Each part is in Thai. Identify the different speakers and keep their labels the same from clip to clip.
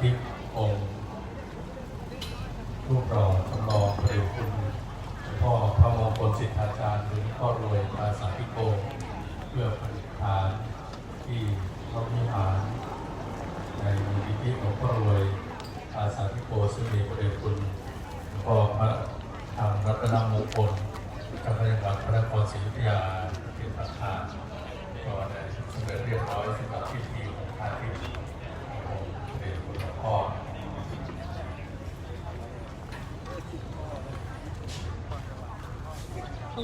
Speaker 1: ธิตองค์รูปหล่อจำลองพระเดชคุณพ่อพระมงคลสิทธาจารย์หรือพ่อรวยภาษาธิโก เพื่อประดิษฐานที่พระวิหารในมูลนิธิหลวงพ่อรวยภาษาธิโกซึ่งมีพระเดชคุณพ่อพระธรรมรัตนมงคลเจ้าพระยาการพระนครศรีอยุธยาเป็นประธานก็ได้สำเร็จเรียบร้อยสำหรับพิธีของพระอาทิตย์
Speaker 2: ตร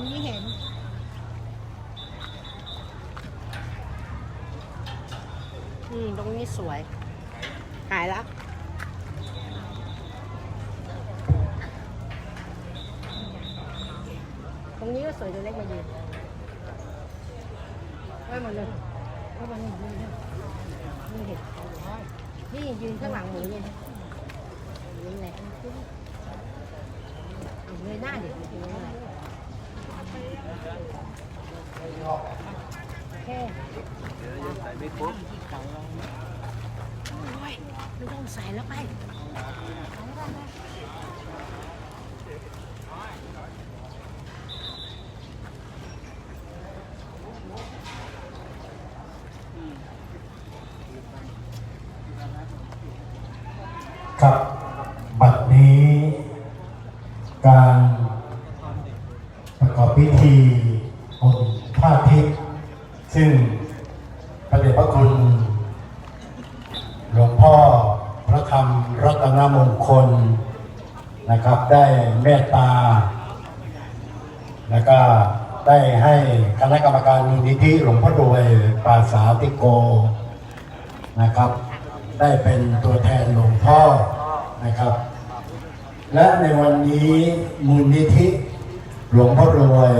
Speaker 2: งนี้เห็น อืม ตรงนี้สวย หายแล้วตรงนี้ก็สวยตัวเล็กมายืนไว้หมดเลยไว้หมดเลยยืนเลยนี่เห็น นี่ยืนข้างหลังหมูยืนยืนเลยเอาเลยหน้าเด็กยืนเลยแค่เดี๋ยวยังใส่ไม่ครบโอ้ยไม่ต้องใส่แล้วไป
Speaker 3: ครับ บัดนี้ การประกอบพิธีองค์พระอาทิตย์ซึ่งพระเดชพระคุณ หลวงพ่อพระธรรมรัตนมงคลนะครับ ได้เมตตา แล้วก็ได้ให้คณะกรรมการมูลนิธิหลวงพ่อรวยปราสาติโกนะครับ ได้เป็นตัวแทนหลวงพ่อนะครับ และในวันนี้มูลนิธิหลวงพ่อรวย